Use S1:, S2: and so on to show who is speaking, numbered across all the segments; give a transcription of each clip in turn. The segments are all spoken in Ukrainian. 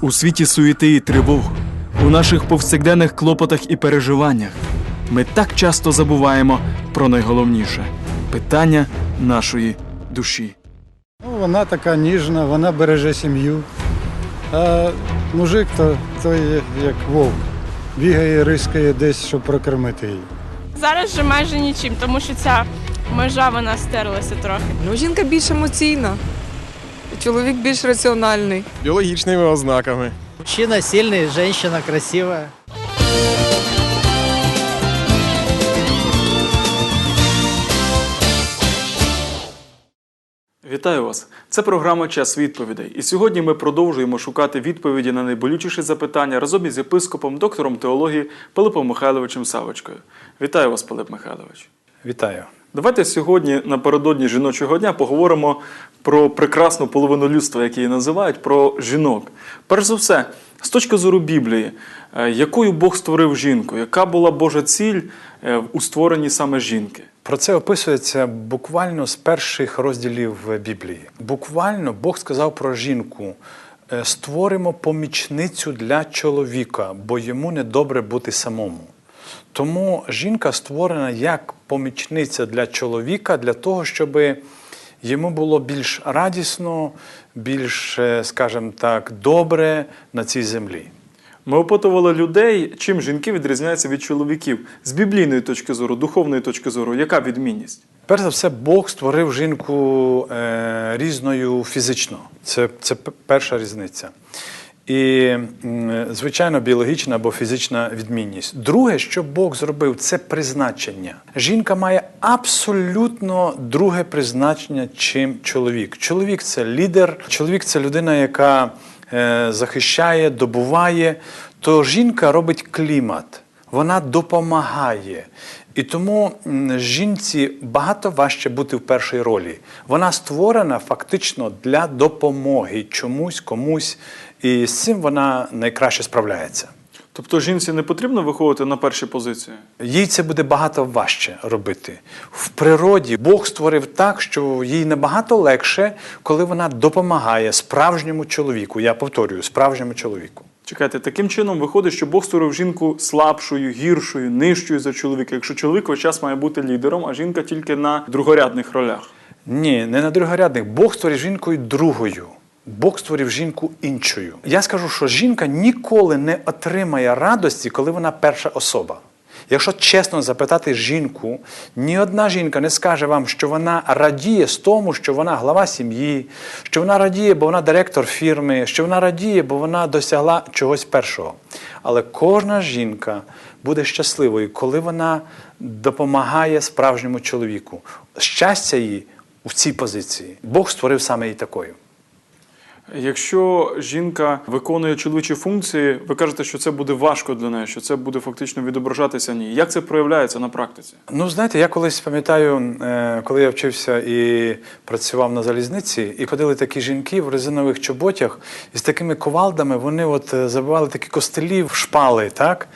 S1: У світі суєти і тривог, у наших повсякденних клопотах і переживаннях ми так часто забуваємо про найголовніше питання нашої душі.
S2: Ну, вона така ніжна, вона береже сім'ю. А мужик то, то є як вовк. Бігає, рискає десь, щоб прокормити її.
S3: Зараз же майже нічим, тому що ця межа вона стерлася трохи.
S4: Ну, жінка більш емоційна, чоловік більш раціональний.
S5: Біологічними ознаками.
S6: Мужчина сильный, женщина красивая.
S1: Вітаю вас! Це програма Час відповідей. І сьогодні ми продовжуємо шукати відповіді на найболючіші запитання разом із єпископом, доктором теології Пилипом Михайловичем Савочкою. Вітаю вас, Пилип Михайлович.
S2: Вітаю.
S1: Давайте сьогодні напередодні жіночого дня поговоримо про прекрасну половину людства, як її називають, про жінок. Перш за все, з точки зору Біблії, е, якою Бог створив жінку, яка була Божа ціль е, у створенні саме жінки?
S7: Про це описується буквально з перших розділів Біблії. Буквально Бог сказав про жінку: е, створимо помічницю для чоловіка, бо йому недобре бути самому. Тому жінка створена як помічниця для чоловіка, для того, щоб йому було більш радісно, більш, е, скажімо так, добре на цій землі.
S1: Ми опитували людей, чим жінки відрізняються від чоловіків з біблійної точки зору, духовної точки зору. Яка відмінність?
S7: Перш за все, Бог створив жінку е, різною фізично. Це, це перша різниця. І, звичайно, біологічна або фізична відмінність. Друге, що Бог зробив, це призначення. Жінка має абсолютно друге призначення, чим чоловік. Чоловік це лідер, чоловік це людина, яка е, захищає, добуває. То жінка робить клімат, вона допомагає. І тому жінці багато важче бути в першій ролі. Вона створена фактично для допомоги чомусь, комусь, і з цим вона найкраще справляється.
S1: Тобто жінці не потрібно виходити на перші позиції?
S7: Їй це буде багато важче робити. В природі Бог створив так, що їй набагато легше, коли вона допомагає справжньому чоловіку. Я повторюю, справжньому чоловіку.
S1: Чекайте, таким чином виходить, що Бог створив жінку слабшою, гіршою, нижчою за чоловіка. Якщо чоловік весь час має бути лідером, а жінка тільки на другорядних ролях.
S7: Ні, не на другорядних. Бог створив жінкою другою. Бог створив жінку іншою. Я скажу, що жінка ніколи не отримає радості, коли вона перша особа. Якщо чесно запитати жінку, ні одна жінка не скаже вам, що вона радіє з тому, що вона глава сім'ї, що вона радіє, бо вона директор фірми, що вона радіє, бо вона досягла чогось першого. Але кожна жінка буде щасливою, коли вона допомагає справжньому чоловіку. Щастя її у цій позиції. Бог створив саме її такою.
S1: Якщо жінка виконує чоловічі функції, ви кажете, що це буде важко для неї, що це буде фактично відображатися в ній. Як це проявляється на практиці?
S7: Ну, знаєте, я колись пам'ятаю, е, коли я вчився і працював на залізниці, і ходили такі жінки в резинових чоботях і з такими ковалдами вони от е, забивали такі костелі в шпали, так?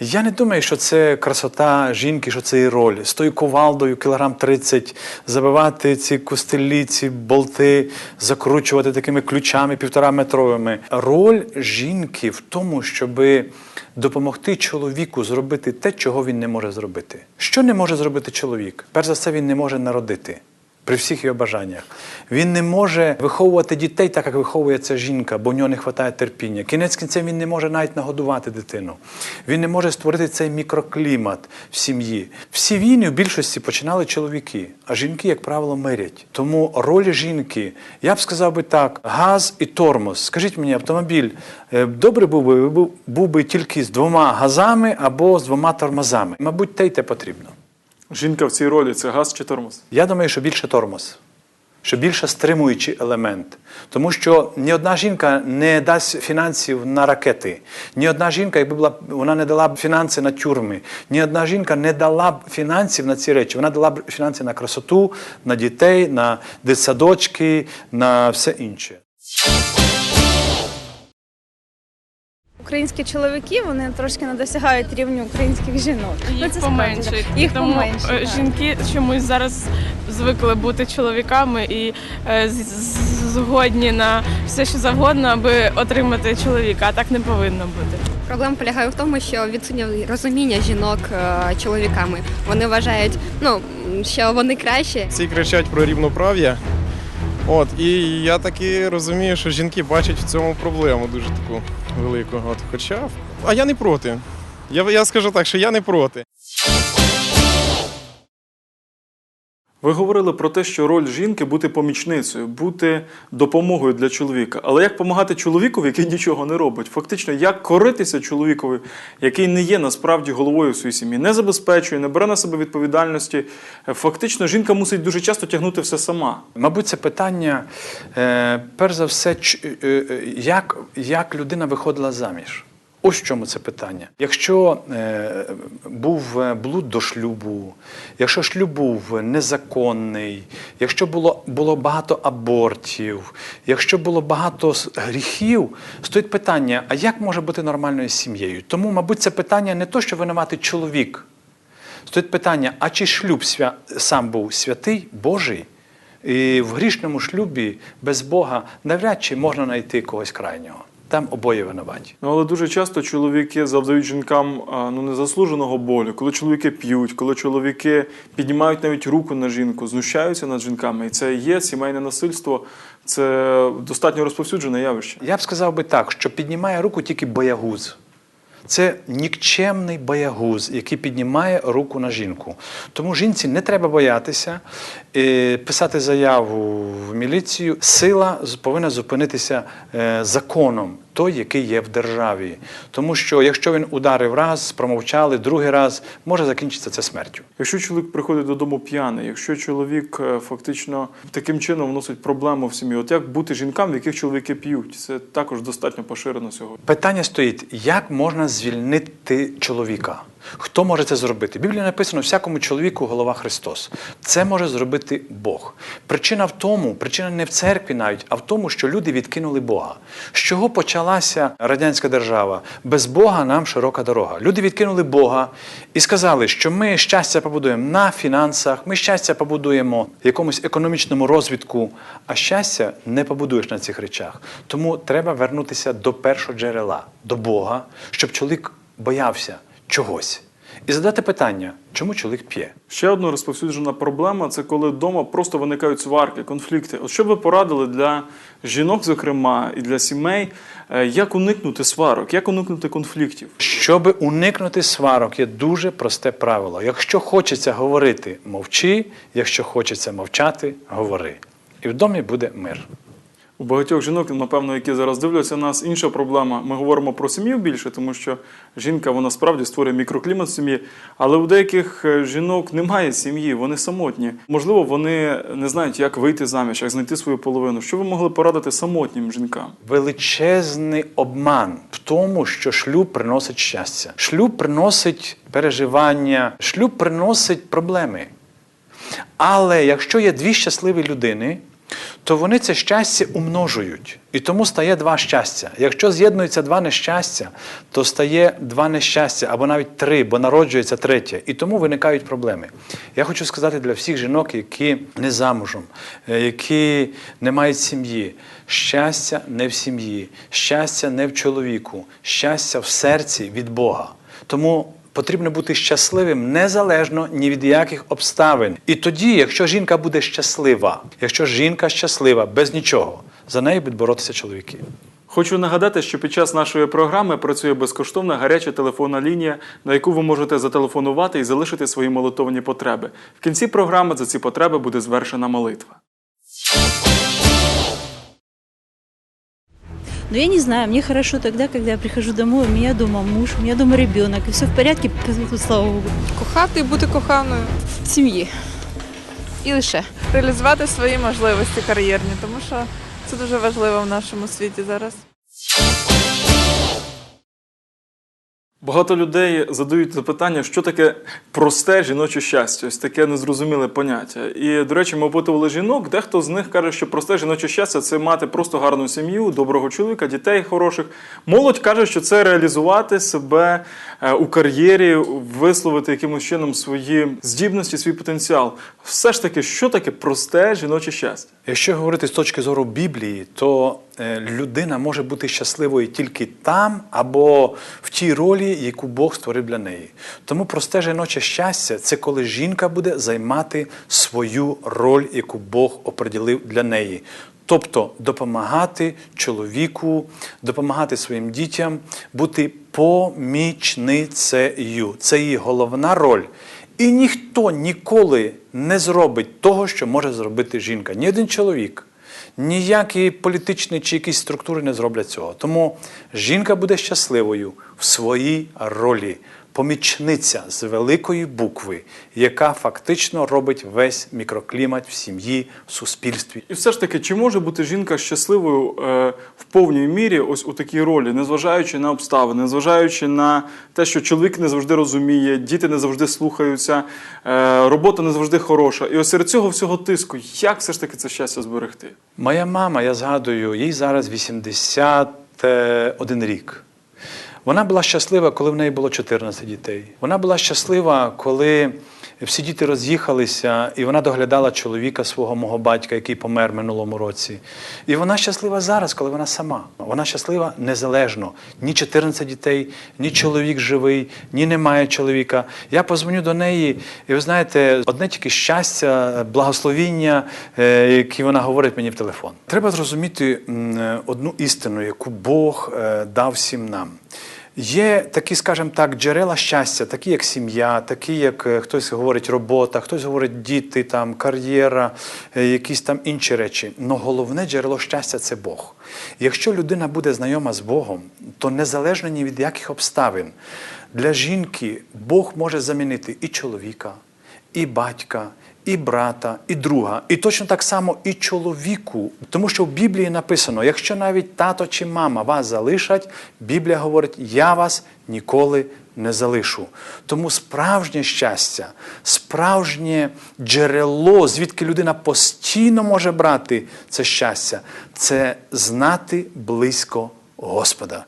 S7: Я не думаю, що це красота жінки, що це її роль. З тою ковалдою, кілограм 30, забивати ці костелі, ці болти, закручувати такими ключами півтора метровими. Роль жінки в тому, щоби допомогти чоловіку зробити те, чого він не може зробити. Що не може зробити чоловік? Перш за все, він не може народити. При всіх його бажаннях. Він не може виховувати дітей так, як виховує ця жінка, бо в нього не вистачає терпіння. Кінець кінцем він не може навіть нагодувати дитину. Він не може створити цей мікроклімат в сім'ї. Всі війни в більшості починали чоловіки, а жінки, як правило, мирять. Тому роль жінки, я б сказав би так: газ і тормоз. Скажіть мені, автомобіль е, добре був би, був би тільки з двома газами або з двома тормозами. Мабуть, те й те потрібно.
S1: Жінка в цій ролі це газ чи тормоз?
S7: Я думаю, що більше тормоз, що більше стримуючий елемент. Тому що ні одна жінка не дасть фінансів на ракети. Ні одна жінка, якби була вона не дала б фінанси на тюрми. Ні одна жінка не дала б фінансів на ці речі. Вона дала б фінанси на красоту, на дітей, на дитсадочки, на все інше.
S8: Українські чоловіки вони трошки не досягають рівню українських жінок. Ну,
S3: Їх
S8: це
S3: поменшить.
S8: справді. Їх
S3: Тому
S8: поменшить.
S3: е,
S8: так.
S3: жінки чомусь зараз звикли бути чоловіками і е, згодні на все, що завгодно, аби отримати чоловіка. А так не повинно бути.
S9: Проблема полягає в тому, що відсутнє розуміння жінок е, чоловіками. Вони вважають, ну що вони краще,
S5: Всі кричать про рівноправ'я. От, і я таки розумію, що жінки бачать в цьому проблему дуже таку велику. От, хоча, а я не проти. Я, я скажу так, що я не проти.
S1: Ви говорили про те, що роль жінки бути помічницею, бути допомогою для чоловіка. Але як допомагати чоловікові, який нічого не робить? Фактично, як коритися чоловікові, який не є насправді головою в своїй сім'ї, не забезпечує, не бере на себе відповідальності. Фактично, жінка мусить дуже часто тягнути все сама.
S7: Мабуть, це питання, е, перш за все, е, е, як, як людина виходила заміж. Ось в чому це питання. Якщо е, був е, блуд до шлюбу, якщо шлюб був незаконний, якщо було, було багато абортів, якщо було багато гріхів, стоїть питання: а як може бути нормальною сім'єю? Тому, мабуть, це питання не то, що винуватий чоловік. Стоїть питання: а чи шлюб свя... сам був святий, Божий? І в грішному шлюбі без Бога навряд чи можна знайти когось крайнього. Там обоє винуваті.
S1: Ну, але дуже часто чоловіки завдають жінкам ну, незаслуженого болю, коли чоловіки п'ють, коли чоловіки піднімають навіть руку на жінку, знущаються над жінками. І це є сімейне насильство, це достатньо розповсюджене явище.
S7: Я б сказав би так, що піднімає руку тільки боягуз. Це нікчемний боягуз, який піднімає руку на жінку. Тому жінці не треба боятися е, писати заяву в міліцію. Сила повинна зупинитися е, законом, той, який є в державі. Тому що якщо він ударив раз, промовчали, другий раз, може закінчитися це смертю.
S1: Якщо чоловік приходить додому п'яний, якщо чоловік е, фактично таким чином вносить проблему в сім'ю, от як бути жінкам, в яких чоловіки п'ють, це також достатньо поширено сьогодні.
S7: Питання стоїть: як можна звільнити чоловіка? Хто може це зробити? В Біблії написано: всякому чоловіку голова Христос. Це може зробити Бог. Причина в тому, причина не в церкві навіть, а в тому, що люди відкинули Бога. З чого почалася радянська держава? Без Бога нам широка дорога. Люди відкинули Бога і сказали, що ми щастя побудуємо на фінансах, ми щастя побудуємо в якомусь економічному розвитку, а щастя не побудуєш на цих речах. Тому треба вернутися до першого джерела, до Бога, щоб чоловік боявся чогось. І задати питання, чому чоловік п'є?
S1: Ще одна розповсюджена проблема це коли вдома просто виникають сварки, конфлікти. От що ви порадили для жінок, зокрема, і для сімей, е, як уникнути сварок, як уникнути конфліктів?
S7: Щоб уникнути сварок, є дуже просте правило. Якщо хочеться говорити, мовчи, якщо хочеться мовчати, говори. І в домі буде мир.
S1: У багатьох жінок, напевно, які зараз дивляться нас, інша проблема. Ми говоримо про сім'ю більше, тому що жінка вона справді створює мікроклімат в сім'ї. Але у деяких е, жінок немає сім'ї, вони самотні. Можливо, вони не знають, як вийти заміж, як знайти свою половину. Що ви могли порадити самотнім жінкам?
S7: Величезний обман в тому, що шлюб приносить щастя. Шлюб приносить переживання, шлюб приносить проблеми. Але якщо є дві щасливі людини, то вони це щастя умножують. І тому стає два щастя. Якщо з'єднуються два нещастя, то стає два нещастя або навіть три, бо народжується третє. І тому виникають проблеми. Я хочу сказати для всіх жінок, які не замужем, е, які не мають сім'ї. Щастя не в сім'ї, щастя не в чоловіку, щастя в серці від Бога. Тому Потрібно бути щасливим незалежно ні від яких обставин. І тоді, якщо жінка буде щаслива, якщо жінка щаслива без нічого, за нею будуть боротися чоловіки.
S1: Хочу нагадати, що під час нашої програми працює безкоштовна гаряча телефонна лінія, на яку ви можете зателефонувати і залишити свої молитовні потреби. В кінці програми за ці потреби буде звершена молитва.
S10: Но я не знаю, мне хорошо тогда, когда я прихожу домой, у меня дома муж, у меня дома ребенок, и все в порядке, слава Богу.
S4: Кохати і бути коханою.
S3: В сім'ї. І лише.
S4: Реалізувати свої можливості кар'єрні, тому що це дуже важливо в нашому світі зараз.
S1: Багато людей задають запитання, що таке просте жіноче щастя, ось таке незрозуміле поняття. І, до речі, ми опитували жінок. Дехто з них каже, що просте жіноче щастя це мати просто гарну сім'ю, доброго чоловіка, дітей хороших. Молодь каже, що це реалізувати себе е, у кар'єрі, висловити якимось чином свої здібності, свій потенціал. Все ж таки, що таке просте жіноче щастя?
S7: Якщо говорити з точки зору Біблії, то людина може бути щасливою тільки там або в тій ролі, яку Бог створив для неї. Тому просте жіноче щастя це коли жінка буде займати свою роль, яку Бог оприділив для неї. Тобто допомагати чоловіку, допомагати своїм дітям, бути помічницею. Це її головна роль. І ніхто ніколи не зробить того, що може зробити жінка. Ні один чоловік, ніякі політичні чи якісь структури не зроблять цього. Тому жінка буде щасливою в своїй ролі, помічниця з великої букви, яка фактично робить весь мікроклімат в сім'ї, в суспільстві.
S1: І все ж таки, чи може бути жінка щасливою е, в повній мірі ось у такій ролі, незважаючи на обставини, незважаючи на те, що чоловік не завжди розуміє, діти не завжди слухаються, е, робота не завжди хороша. І ось серед цього всього тиску, як все ж таки це щастя зберегти?
S7: Моя мама, я згадую, їй зараз 81 рік. Вона була щаслива, коли в неї було 14 дітей. Вона була щаслива, коли всі діти роз'їхалися, і вона доглядала чоловіка свого мого батька, який помер минулому році. І вона щаслива зараз, коли вона сама. Вона щаслива незалежно. Ні 14 дітей, ні чоловік живий, ні немає чоловіка. Я позвоню до неї, і ви знаєте, одне тільки щастя, благословіння, е, які вона говорить мені в телефон. Треба зрозуміти одну істину, яку Бог е, дав всім нам. Є такі, скажімо так, джерела щастя, такі як сім'я, такі як е, хтось говорить робота, хтось говорить діти, там, кар'єра, е, якісь там інші речі. Но головне джерело щастя це Бог. Якщо людина буде знайома з Богом, то незалежно ні від яких обставин для жінки Бог може замінити і чоловіка, і батька, і брата, і друга, і точно так само і чоловіку. Тому що в Біблії написано: якщо навіть тато чи мама вас залишать, Біблія говорить: я вас ніколи не залишу. Тому справжнє щастя, справжнє джерело, звідки людина постійно може брати це щастя, це знати близько Господа.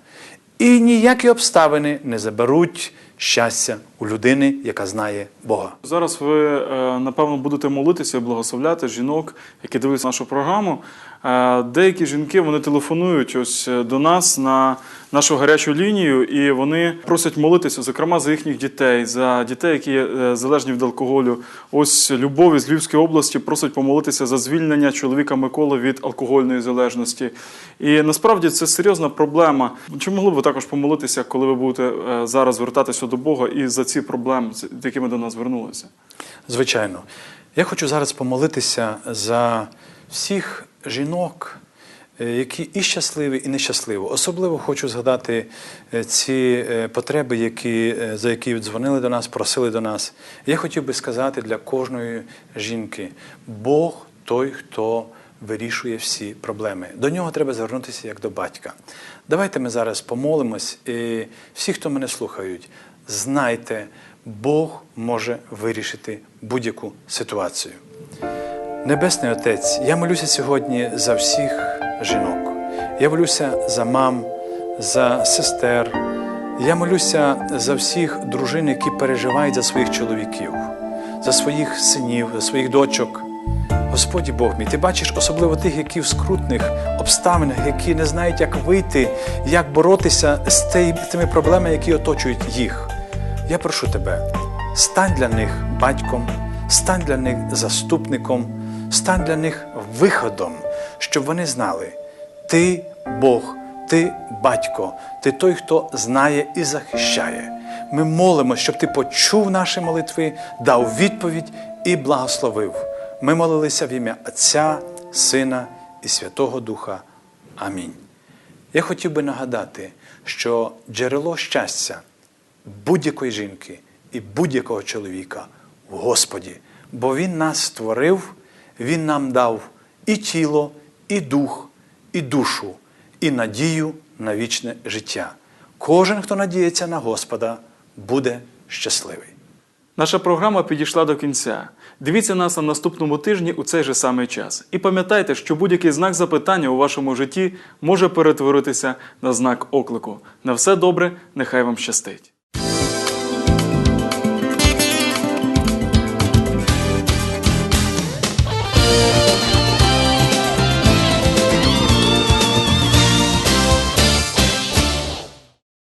S7: І ніякі обставини не заберуть щастя у людини, яка знає Бога.
S1: Зараз ви, е, напевно, будете молитися благословляти жінок, які дивляться нашу програму. Деякі жінки вони телефонують ось е, до нас на нашу гарячу лінію, і вони просять молитися, зокрема, за їхніх дітей, за дітей, які е, залежні від алкоголю. Ось Любов із Львівської області просить помолитися за звільнення чоловіка Миколи від алкогольної залежності. І насправді це серйозна проблема. Чи могли б ви також помолитися, коли ви будете е, зараз звертатися до Бога і за ці проблеми, з якими до нас звернулися?
S7: Звичайно. Я хочу зараз помолитися за всіх жінок, е, які і щасливі, і нещасливі. Особливо хочу згадати е, ці е, потреби, які, за які дзвонили до нас, просили до нас. Я хотів би сказати для кожної жінки: Бог той, хто вирішує всі проблеми. До нього треба звернутися як до батька. Давайте ми зараз помолимось, і всі, хто мене слухають, знайте, Бог може вирішити будь-яку ситуацію. Небесний Отець, я молюся сьогодні за всіх жінок. Я молюся за мам, за сестер. Я молюся за всіх дружин, які переживають за своїх чоловіків, за своїх синів, за своїх дочок. Господі Бог мій, ти бачиш особливо тих, які в скрутних обставинах, які не знають, як вийти, як боротися з тими проблемами, які оточують їх. Я прошу тебе, стань для них батьком, стань для них заступником, стань для них виходом, щоб вони знали, ти Бог, ти батько, ти той, хто знає і захищає. Ми молимося, щоб ти почув наші молитви, дав відповідь і благословив. Ми молилися в ім'я Отця, Сина і Святого Духа. Амінь. Я хотів би нагадати, що джерело щастя будь-якої жінки і будь-якого чоловіка в Господі, бо Він нас створив, Він нам дав і тіло, і дух, і душу, і надію на вічне життя. Кожен, хто надіється на Господа, буде щасливий.
S1: Наша програма підійшла до кінця. Дивіться нас на наступному тижні у цей же самий час. І пам'ятайте, що будь-який знак запитання у вашому житті може перетворитися на знак оклику. На все добре, нехай вам щастить.